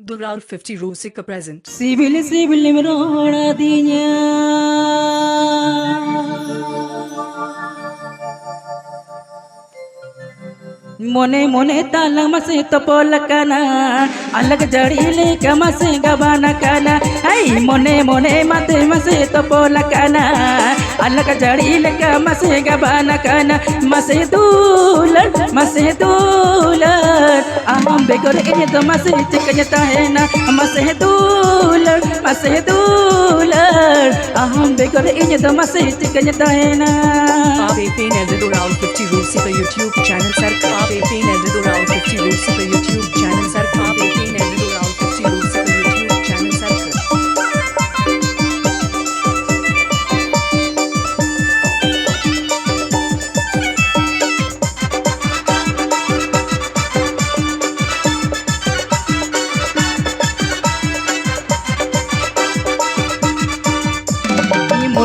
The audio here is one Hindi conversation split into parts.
Durar 50 Rosica present. Sibili sibili mrona dinya. मोने मोने ताला मसे तपोल कना, अलग जड़ीले कमसे गबाना कना आई मोने मोने मते मसे तपोल कना अलग जड़ी लग मसी गबान मसी दूल मसी दूल। आम बेगुर ए तो मसी चिकता है ना मसी दूल मसी दूल। आम बेगुर ए तो मसी चिकता है ना। आप एपीन एडिट अराउंड 50 रूसी पर YouTube चैनल सर आप एपीन एडिट अराउंड 50 रूपीस का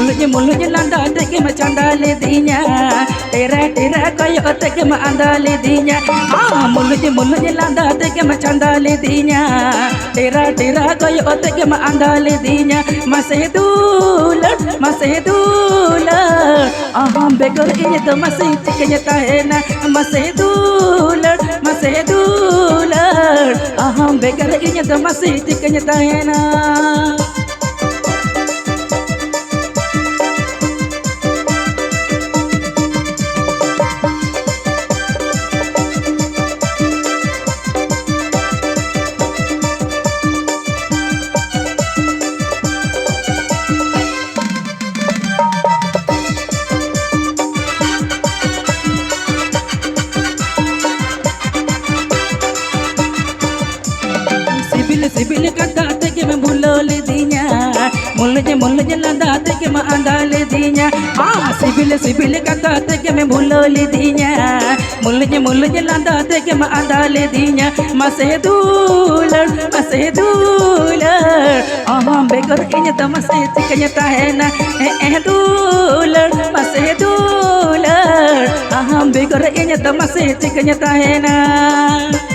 मुलुजी मुलुजे लंदा ते के मैं चंदा ले दीन्या। तेरे तेरे कोई और ते के मैं अंदा ले दीन्या। आ मुलुजे मुलुजे लंदा ते के मैं चंदा ले दीन्या। तेरे तेरे कोई और ते के मैं अंदा ले दीन्या। मसे दूला मसे दूला। आ हम बेगर ये तो मसे ते ये ता है ना। मसे दूला मसे दूला। आ हम बेगर ये तो मसे ते ये ता है ना। इन तो मसे है ना सिबिल का दात के मैं भूलोल दिया मुलझ मुलझ ला दात के मैं अंदाल दिया आ सिबिल सिबिल का दात के मैं भूलोल दिया मुलझ मुलझ ला दात के मैं अंदाल दिया मसे दूल मसे दूल। आम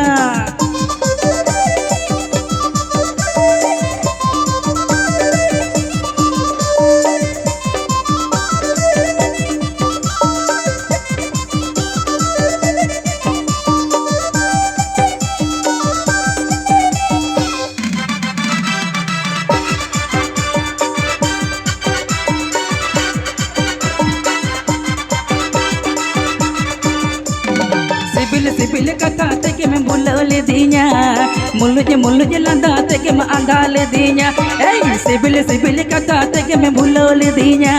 दूल आम बेगर इन तो मसे चिकनता है ना ए ए दूल एक हो दूल आम बेगर इन तो मसे चिकनता है ना सिबिल सिबिल कथा ते के मैं बुलल दिया।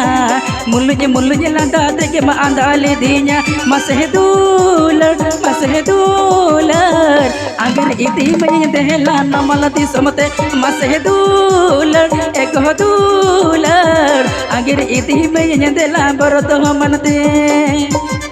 मुलझ मुलझ लंदा ते के मैं अंगाल दिया। ए सिबिल सिबिल कथा ते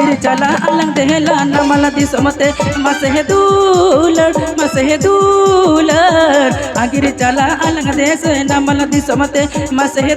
आ तेरा तेरा कोई ओत के मैं अंदाले दिया मुलझ मुलझ लंदा ते के मैं चंदाले दिया मसे दूल chala alang tehela namala disomate mase he dular mase he dular agir chala alang des namala disomate mase he